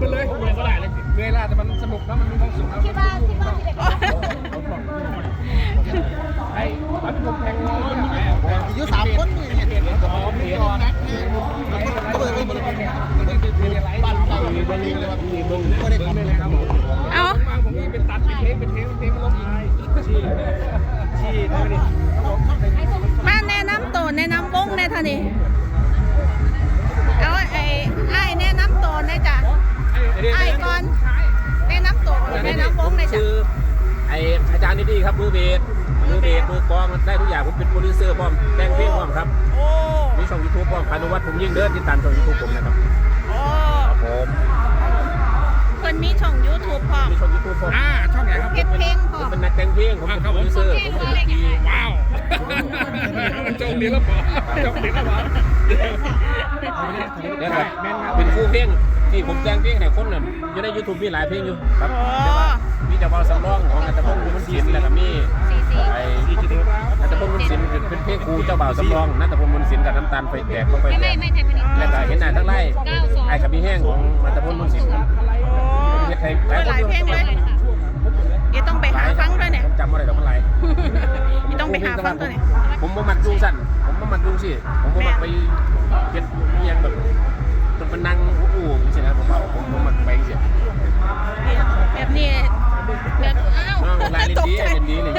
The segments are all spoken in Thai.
ถ้ามันมีความสุขแล้วคิดว่าคิดว่าที่เด็กไอ้บัตรผมแพงเลยอายุสามคนนี่เนี่ยเห็นหอมเห็นก่อนนะก็เลยก็เลยบ้านเราเบิ้งเลยว่าพี่เบิ้งก็ได้ของเลยครับผมเอาบางผมนี่เป็นตัดเป็นเทปเป็นเทปเป็นเทปมันลบอีกชี้ชี้ได้ไหมมาแนะนำตัวแนะนำวงในท่านี่เอาไอ้ไอ้แนะ ไอ้ก่อนแนะนำตัวแนะนำวงในอยจ้ะคือไออาจารย์นี่ดีครับมือเบสมือเบสมือกลองได้ทุกอย่างผมเป็นโปรดิวเซอร์พร้อมแต่งเพลงพร้อมครับโอ้มีช่องยูทูบพร้อมพานุวัฒน์ผมยิ่งเดินติดตามช่องยูทูบผมนะครับโอ้ครับผมเพิ่นมีช่อง YouTube พร้อมมีช่องยูทูบพร้อมอ่าช่องไหนครับเฮ็ดเพลงพร้อผมมเป็นนักแต่งเพลงผมเป็นโปรดิวเซอร์ผมเป็นดนตรีว้าวจงเรียนแล้วบอกจงเรียนแล้วบอ กแล้วครับเป็นคู่เพลงที่ผมแต่งเพลงให้คนน่ะอยู่ในยูทูบมีหลายเพลงอยู่ครับแต่ว่ามีแต่ว่าสำรองของอัตพงศ์มันศิลป์แล้วก็มีสี่สี่ไอ้อัตพงศ์มันศิลป์เป็นเพลงครูเจ้าบ่าวสำรองนัตพงศ์มันศิลป์กับน้ำตาลไฟแตกก็ไฟไม่แตไม่กไม่ไทยพาณิชย์แล้วก็เห็นหน้าทั้งไล่เก้าสองไอ้กับมีแห้งของอัตพงศ์มันศิลป์โอ้เฮ็ดให้เออหลายเพลงเลยเลยค่ะเดี๋ยวต้องไปหาฟังด้วยเนี่ยผมจำอะไรดอกมันไหลายนี่ต้องไป หาฟังตัวเนี่ยผมบ่มักยุ่งสั้นผมบ่มักยุ่งสิผมบ่มักไปเฮ็ดเอียงแบบจนมันนั่งอู้ๆจังซี่นะผมเอาผมบ่มักไปจังซี่แบบนี้แบบอ้าวน้องลายเล่นตกดีใจเล่นดีเลย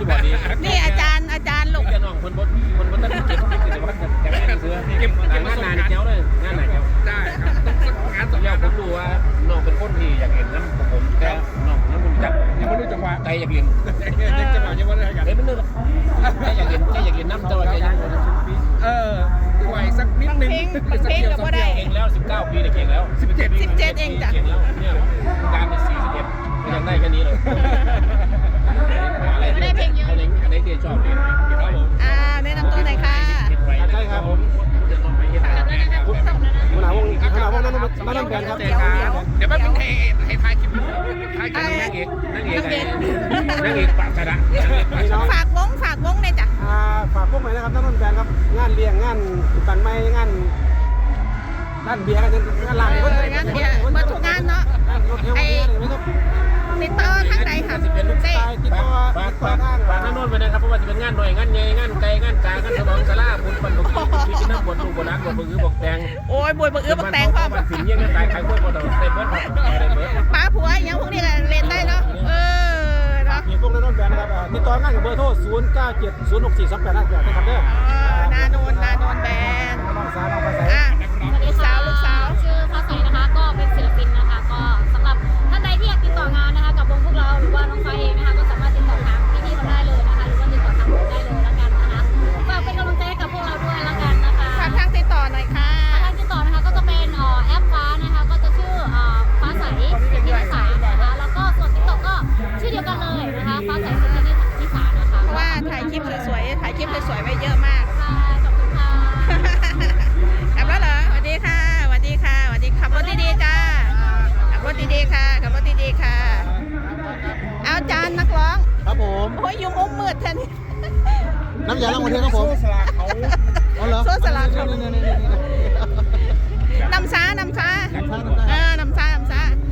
ที่บ่ดีนี่อาจารย์อาจารย์ลูกจะน้องเพิ่นบ่เพิ่นบ่ทันเก็บเก็บแต่ว่าแต่ว่าเสือเก็บงานนานเจ้าเลยงานไหนเจ้าได้ครับต้องงานสองแล้งาวนผมรู้ว่าน้องเป็นคนที่อยากเห็นน้ำผมแต่ จังหวะใจอยากเรียนยังจังหวะยังไม่ได้กันเอ้ยมันนึกแค่อยากเรียนแค่อยากเรียนน้ำแต่ว่าแค่ยังบ่ได้เออไหวสักนิดนึงบางเพลงก็บ่ได้เก่งแล้ว19 ปีเนี่ยเก่งแล้ว 17 17 เองจ้ะเก่งแล้วเนี่ยการเป็น41ก็ยังได้แค่นี้เลยอะไรอะไรอะไรที่ชอบเรียนครับผมอ่าแนะนำตัวหน่อยค่ะใช่ครับผมจะลองไปเฮ็ดกลับแล้วนะคะกลับแล้วนะคะหัวหน้าวงหัวหน้าวงนั่นนั่นนั่นแบนครับเจอกันเดี๋ยวแป๊บนึงให้ให้ทายคลิปทายคลิปนางเอกนางเอกไงนางเอกปากกระดะฝากวงฝากวงเลยจ้ะอ่าฝากพวกใหม่นะครับนั่นนั่นแบนครับ งานเลี้ยงงานตันไม้งานงานเบียร์กันงานลาเอองานเบียร์มื่อทุกงานเนาะรถเที่ยวงานอะไรไหมครับติดต่อทางไหนค่ะสิเป็นลูกได้ชายติดต่อฝากฝากฝากนั่นโน่นไปนะครับเพราะว่าจะเป็นงานหน่อยงานใหญ่งานไกลงานกลางงานสมองสลาบุญปัน บุญที่กินน้ำบดลูกบดรักบดมือบอกแตงโอ้ยบวยบักเอื้อบักแตงพ่อบ้านถึงเยี่ยงตายขายกล้วยบดเอาเต็มเบิดเต็มเบิดป้าผัวอย่างพวกนี้ก็เล่นได้เนาะเออเนาะมีพวกนั่นนั่นแบนนะครับอ่าติดต่องานกับเบอร์โทร0 9 7 0 6 4 2 8 5 8นะครับเด้อเออนาโนนนาโนนแบนน้องสาวน้องภาษา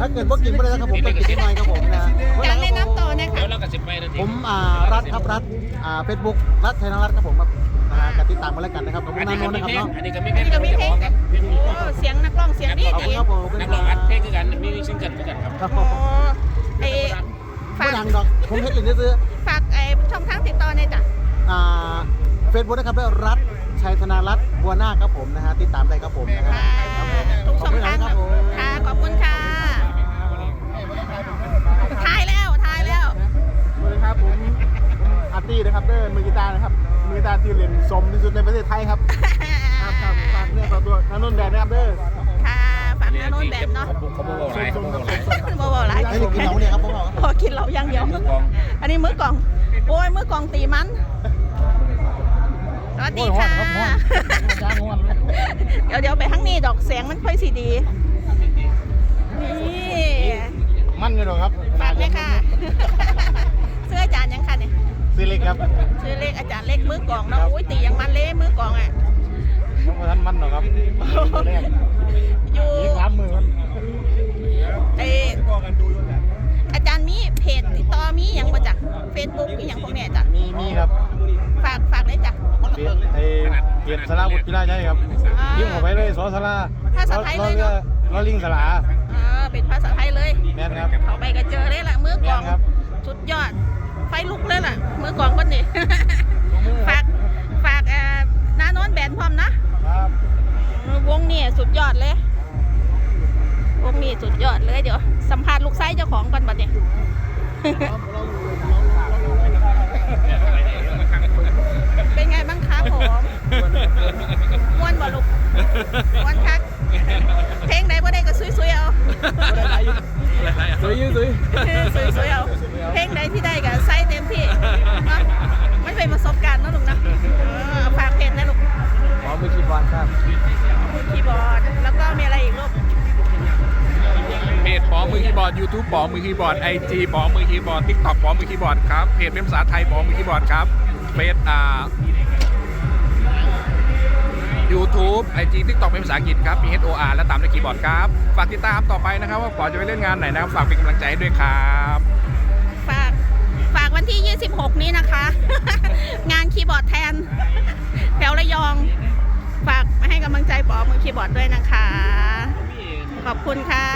ถ้าเกิดพวกกินไม่ได้นะครับผมไปกินที่หน่อยครับผมนะจานแนะนำตัวนะเดี๋คะยวเราก็สิไปนะผมอ่ารัฐครับรัฐอ่าเฟซบุ๊กรัฐไทยนรัฐครับผมครับอ่ากติดตามมาแล้วกันนะครับขอบคุอัณนนานี้นก็นท์มีนะครับเพลงเนาะ อันนี้ก็มีเพลงครับโอ้เสียงนักร้องเสียงดีขอบคุดีณครับผมนักร้องอัดเพลงคือกันมีซิงเกิลคือกันครับ ครับโอ้ผมไอไม่ฝากดังดอกผมเฮ็ดลินซื้อฝากไอช่องทางติดต่อหน่อยจ้ะอ่าเฟซบุ๊กนะครับด้วยรัฐชัยธนารัตน์บัวหน้าครับผมนะฮะติดตามได้ครับผมนะฮะค่ะทุกช่องทางครับค่ะขอบคุณค่ะาร์ที่เรียนสมที่สุดในประเทศไทยครับครับครับฝากเนี่ยฝากตัวนานนท์แบนนะครับเด้อค่ะฝากนาโนนแบบเนาะเขาบอกอะไรเขาบอกอะไรบ่บ่หลายให้กินเหล้าเนี่ยครับพวกเราครับพอกินเหล้าอย่างเดียว มือกองอันนี้มื้อกล่อง โอ้ยมื้อกล่องตีมัน สวัสดีค่ะ เดี๋ยวเดี๋ยวไปข้างนี้ดอกเสียงมันค่อยสีดี นี่ มันเลยหรอครับ ซีเล็กครับ ชื่อเลขอาจารย์เล็กมือกล่องเนาะอุ้ยตียังมันเละมือกล่องอะต้องมาทันมันหรอครับแรกอยู่ยิงสามมือครับไอ้ Facebook อหย่างพวกเนี้ยจ้ะมีมีครับฝากฝากได้จ้ะเกียรติไอ้เกียรติสลาบุตรกีฬาใช่ครับอ่ายิ้มเข้าไปเลยสอสลาภาษาไทยเลยเนอะรอลิงสลาเออเป็นภาษาไทยเลย แม่นครับ เข้าไปก็เจอเลยล่ะมือกลองแม่นครับ สุดยอดไฟลุกเลยล่ะมือกลองคนนี้ฝากฝากเอ่อน้าโน้นแบนพร้อมนะครับวงนี่สุดยอดเลย วงนี้สุดยอดเลยเดี๋ยว สัมภาษณ์ลูกไส้เจ้าของก่อนบัดนี้เป็นไงบ้างคะผมม้วนบ่ลูกม้วนคักเพลงไหนบ่ได้ก็ซุยๆเอาสวยยืดสวยสวยๆเอา มือคีย์บอร์ด YouTube ปอมือคีย์บอร์ด IG ปอมือคีย์บอร์ด TikTok ปอมือคีย์บอร์ดครับเพจเป็นภาษาไทยปอมือคีย์บอร์ดครับเฟซอ่า YouTube IG TikTok เป็นภาษาอังกฤษครับมี H O R และตามด้วยคีย์บอร์ดครับฝากติดตามต่อไปนะครับ ว่าปอจะไปเล่นงานไหนนะครับฝากเป็นกำลังใจให้ด้วยครับฝากฝากวันที่ 26 นี้นะคะ งานคีย์บอร์ดแทน แถวระยอง ฝากมาให้กำลังใจปอมือคีย์บอร์ดด้วยนะคะ ขอบคุณค่ะ